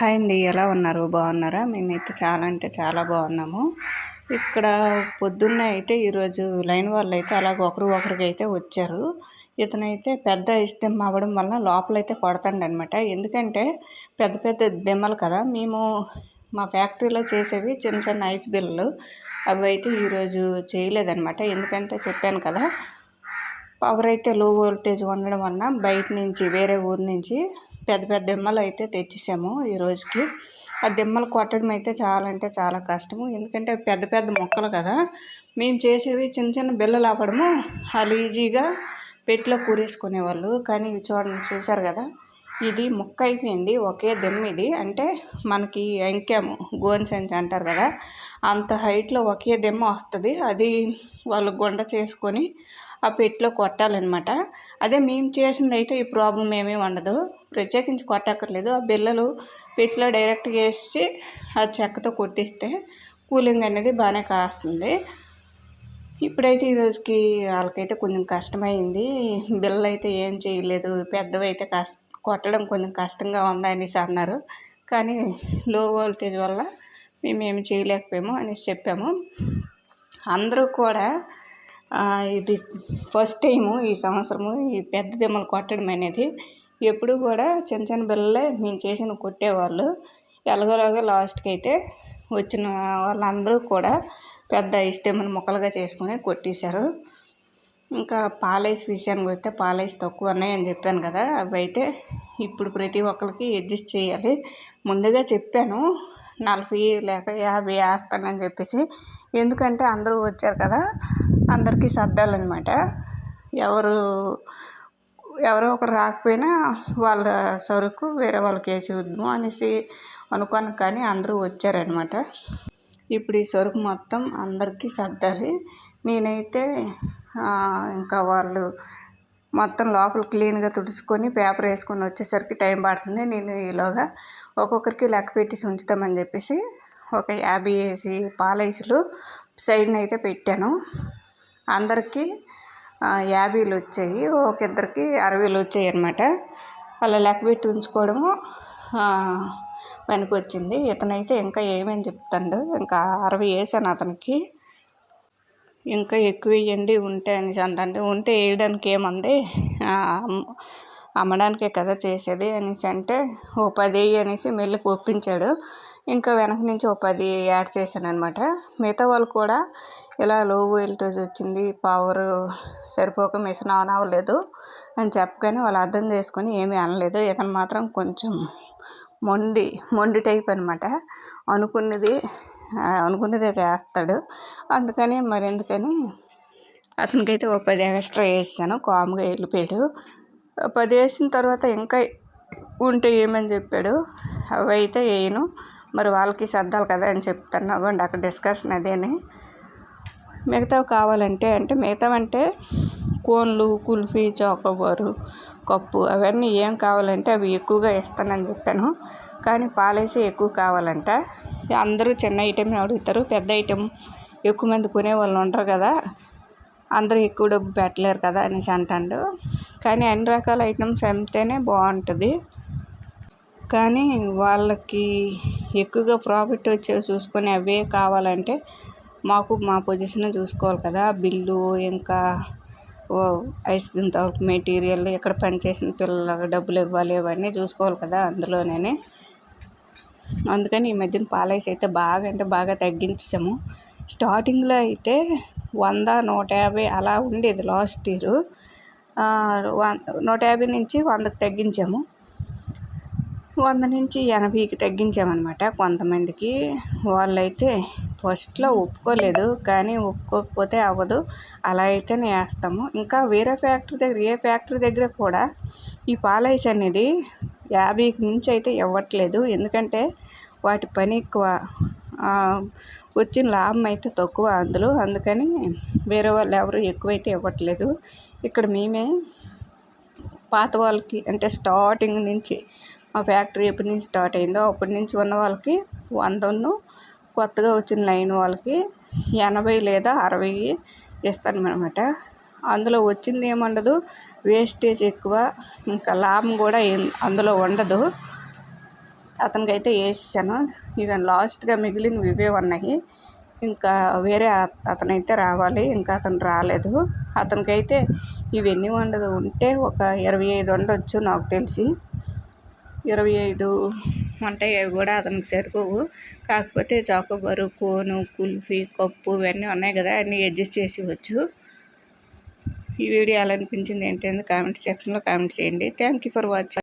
Hi అండి ఎలా ఉన్నారు? బాగున్నారా? మేమైతే చాలా అంటే చాలా బాగున్నాము. ఇక్కడ పొద్దున్న అయితే ఈరోజు లైన్ వాళ్ళు అయితే అలాగ ఒకరు ఒకరికి అయితే వచ్చారు. ఇతనైతే పెద్ద దిమ్మ అవ్వడం వలన లోపలైతే కొడతాండి అనమాట ఎందుకంటే పెద్ద పెద్ద దిమ్మలు కదా మేము మా ఫ్యాక్టరీలో చేసేవి చిన్న చిన్న ఐస్ బిల్లలు. అవి అయితే ఈరోజు చేయలేదన్నమాట. ఎందుకంటే చెప్పాను కదా పవర్ అయితే లో వోల్టేజ్ ఉండడం వలన బయట నుంచి వేరే ఊరు నుంచి పెద్ద పెద్ద దిమ్మలు అయితే తెచ్చేసాము ఈ రోజుకి. ఆ దిమ్మలు కొట్టడం అయితే చాలా అంటే చాలా కష్టము. ఎందుకంటే పెద్ద పెద్ద మొక్కలు కదా. మేము చేసేవి చిన్న చిన్న బిల్లలు ఆపడము వాళ్ళు ఈజీగా పెట్టిలో కూరేసుకునేవాళ్ళు. కానీ ఇవి చూడండి చూసారు కదా. ఇది ముక్క అయిపోయింది. ఒకే దిమ్మ ఇది. అంటే మనకి ఎంకాము గోన్ సెంచ్ అంటారు కదా. అంత హైట్లో ఒకే దిమ్మ వస్తుంది. అది వాళ్ళు గుండ చేసుకొని ఆ పెట్టిలో కొట్టాలన్నమాట. అదే మేము చేసింది అయితే ఈ ప్రాబ్లం ఏమీ ఉండదు. ప్రత్యేకించి కొట్టక్కర్లేదు. ఆ బిల్లలు పెట్టిలో డైరెక్ట్గా వేసి ఆ చెక్కతో కొట్టిస్తే కూలింగ్ అనేది బాగానే కాస్తుంది. ఇప్పుడైతే ఈరోజుకి వాళ్ళకైతే కొంచెం కష్టమైంది. బిల్లలు అయితే ఏం చేయలేదు. పెద్దవి అయితే కష్ట కొట్టడం కొంచెం కష్టంగా ఉంది అనేసి అన్నారు. కానీ లో వోల్టేజ్ వల్ల మేము ఏమి చేయలేకపోయాము అనేసి చెప్పాము. అందరూ కూడా ఇది ఫస్ట్ టైము ఈ సంవత్సరము ఈ పెద్ద దిమ్మలు కొట్టడం అనేది. ఎప్పుడు కూడా చిన్న చిన్న బిళ్ళలే మేము చేసిన కొట్టేవాళ్ళు. ఎలాగోలాగా లాస్ట్కి అయితే వచ్చిన వాళ్ళందరూ కూడా పెద్ద ఇష్టమని ముక్కలుగా చేసుకుని కొట్టేశారు. ఇంకా పాలేసి విషయానికి వస్తే పాలేసి తక్కువ ఉన్నాయని చెప్పాను కదా అవి అయితే ఇప్పుడు ప్రతి ఒక్కరికి అడ్జస్ట్ చేయాలి. ముందుగా చెప్పాను నలభై లేక యాభై వేస్తానని చెప్పేసి. ఎందుకంటే అందరూ వచ్చారు కదా అందరికీ సర్దాలన్నమాట. ఎవరు ఎవరో ఒకరు రాకపోయినా వాళ్ళ సరుకు వేరే వాళ్ళకి వేసి వద్దాము అనేసి అనుకోను కానీ అందరూ వచ్చారనమాట ఇప్పుడు ఈ సరుకు మొత్తం అందరికీ సర్దాలి. నేనైతే ఇంకా వాళ్ళు మొత్తం లోపల క్లీన్గా తుడుచుకొని పేపర్ వేసుకొని వచ్చేసరికి టైం పడుతుంది. నేను ఈలోగా ఒక్కొక్కరికి లెక్క పెట్టేసి ఉంచుతామని చెప్పేసి ఒక యాభై వేసి పాలేసులు సైడ్ని అయితే పెట్టాను. అందరికీ యాభైలు వచ్చాయి. ఒక ఇద్దరికి అరవైలు వచ్చాయి అనమాట అలా లెక్క పెట్టి ఉంచుకోవడము పనికి వచ్చింది ఇతనైతే ఇంకా ఏమేమి చెప్తాడు ఇంకా అరవై వేసాను అతనికి. ఇంకా ఎక్కువ వేయండి ఉంటే అని అంటే ఉంటే వేయడానికి ఏముంది? అమ్మడానికే కదా చేసేది అనేసి అంటే ఓ పది అనేసి మెల్లికి ఒప్పించాడు. ఇంకా వెనక నుంచి ఓ పది యాడ్ చేశాను అనమాట మిగతా వాళ్ళు కూడా ఇలా లో వోల్టేజ్ వచ్చింది పవర్ సరిపోక మిషన్ ఆన్ అవ్వలేదు అని చెప్పగానే వాళ్ళు అర్థం చేసుకొని ఏమీ అనలేదు. ఇతను మాత్రం కొంచెం మొండి మొండి టైప్ అనమాట అనుకున్నది అనుకున్నదే చేస్తాడు. అందుకని మరి ఎందుకని అతనికైతే ఓ పది ఎక్స్ట్రా వేసాను. కామ్గా వెళ్ళిపోయాడు. పది వేసిన తర్వాత ఇంకా ఉంటే ఏమని చెప్పాడు? అవి అయితే వేయను మరి వాళ్ళకి సర్దాలి కదా అని చెప్తాను అవ్వండి అక్కడ డిస్కషన్ అదేని. మిగతావి కావాలంటే అంటే మిగతావంటే కోన్లు కుల్ఫీ చాకోబారు కప్పు అవన్నీ ఏం కావాలంటే అవి ఎక్కువగా ఇస్తానని చెప్పాను. కానీ పాలేసి ఎక్కువ కావాలంట. అందరూ చిన్న ఐటెం అడుగుతారు. పెద్ద ఐటెం ఎక్కువ మంది కొనే వాళ్ళు ఉంటారు కదా. అందరూ ఎక్కువ డబ్బు పెట్టలేరు కదా అనేసి అంటాడు. కానీ అన్ని రకాల ఐటమ్స్ అమ్మితేనే బాగుంటుంది. కానీ వాళ్ళకి ఎక్కువగా ప్రాఫిట్ వచ్చేవి చూసుకొని అవే కావాలంటే మాకు మా పొజిషన్ చూసుకోవాలి కదా. బిల్లు ఇంకా ఐస్ క్రీమ్ తాలూకు మెటీరియల్ ఎక్కడ పనిచేసిన పిల్లలకు డబ్బులు ఇవ్వాలి ఇవన్నీ చూసుకోవాలి కదా అందులోనే అందుకని ఈ మధ్యన పాలైస్ అయితే బాగా అంటే బాగా తగ్గించాము స్టార్టింగ్లో అయితే వంద నూట యాభై అలా ఉండేది లాస్ట్ ఇయర్. నూట యాభై నుంచి వందకు తగ్గించాము. వంద నుంచి ఎనభైకి తగ్గించామన్నమాట కొంతమందికి వాళ్ళైతే ఫస్ట్లో ఒప్పుకోలేదు కానీ ఒప్పుకోకపోతే అవ్వదు. అలా అయితేనే వేస్తాము. ఇంకా వేరే ఫ్యాక్టరీ దగ్గర ఏ ఫ్యాక్టరీ దగ్గర కూడా ఈ పాలైస్ అనేది యాభైకి మించి అయితే ఇవ్వట్లేదు. ఎందుకంటే వాటి పని ఎక్కువ. వచ్చిన లాభం అయితే తక్కువ అందులో. అందుకని వేరే వాళ్ళు ఎవరు ఎక్కువైతే ఇవ్వట్లేదు. ఇక్కడ మేమే పాత వాళ్ళకి అంటే స్టార్టింగ్ నుంచి మా ఫ్యాక్టరీ ఎప్పటి నుంచి స్టార్ట్ అయిందో అప్పటి నుంచి ఉన్న వాళ్ళకి వందను కొత్తగా వచ్చిన లైన్ వాళ్ళకి ఎనభై లేదా అరవై ఇస్తానన్నమాట. అందులో వచ్చింది ఏముండదు వేస్టేజ్ ఎక్కువ ఇంకా లాభం కూడా అందులో ఉండదు. అతనికి అయితే వేసాను ఇక లాస్ట్గా మిగిలినవి ఇవే ఉన్నాయి. ఇంకా వేరే అతనైతే రావాలి. ఇంకా అతను రాలేదు. అతనికైతే ఇవన్నీ వండదు. ఉంటే ఒక ఇరవై ఐదు వండొచ్చు నాకు తెలిసి. ఇరవై ఐదు ఉంటాయి అవి కూడా అతనికి సరిపోవు. కాకపోతే చాకోబారు కోను కుల్ఫీ కప్పు ఇవన్నీ ఉన్నాయి కదా అన్నీ అడ్జస్ట్ చేసి ఇవ్వచ్చు ఈ వీడియో ఎలా అనిపించింది ఏంటంటే కామెంట్ సెక్షన్లో కామెంట్ చేయండి. Thank you for watching